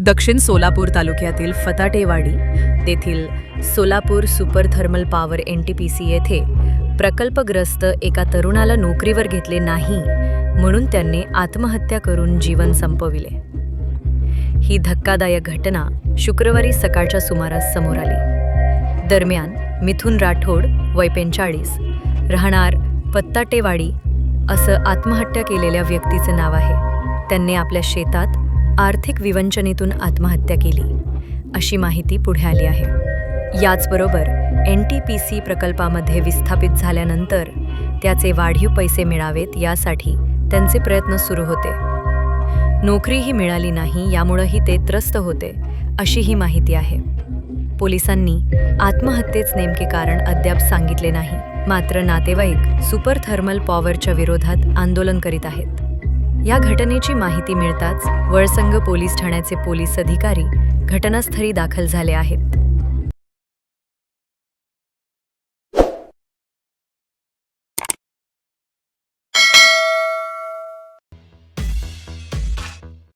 दक्षिण सोलापूर तालुक्यातील फताटेवाडी तेथील Solapur super thermal power N T P C येथे प्रकल्पग्रस्त एका तरुणाला नोकरीवर घेतले नाही म्हणून त्यांनी आत्महत्या करून जीवन संपविले. ही धक्कादायक घटना शुक्रवारी सकाळच्या सुमारास समोर आली. दरम्यान मिथुन राठोड वय पंचाळीस राहणार पत्ताटेवाडी असं आत्महत्या केलेल्या व्यक्तीचं नाव आहे. त्यांनी आपल्या शेतात आर्थिक विवंचनेतून आत्महत्या केली. अशी माहिती पुढे आली आहे. याचबरोबर एन टी पी सी प्रकल्पामध्ये विस्थापित झाल्यानंतर त्याचे वाढीव पैसे मिळावेत यासाठी त्यांचे प्रयत्न सुरू होते. नोकरीही मिळाली नाही यामुळंही ते त्रस्त होते अशी ही माहिती आहे. पोलिसांनी आत्महत्येच नेमके कारण अद्याप सांगितले नाही मात्र नातेवाईक सुपर थर्मल पॉवरच्या विरोधात आंदोलन करीत आहेत. या घटनेची माहिती मिळताच वळसंग पोलीस ठाण्याचे पोलीस अधिकारी घटनास्थळी दाखल झाले आहेत.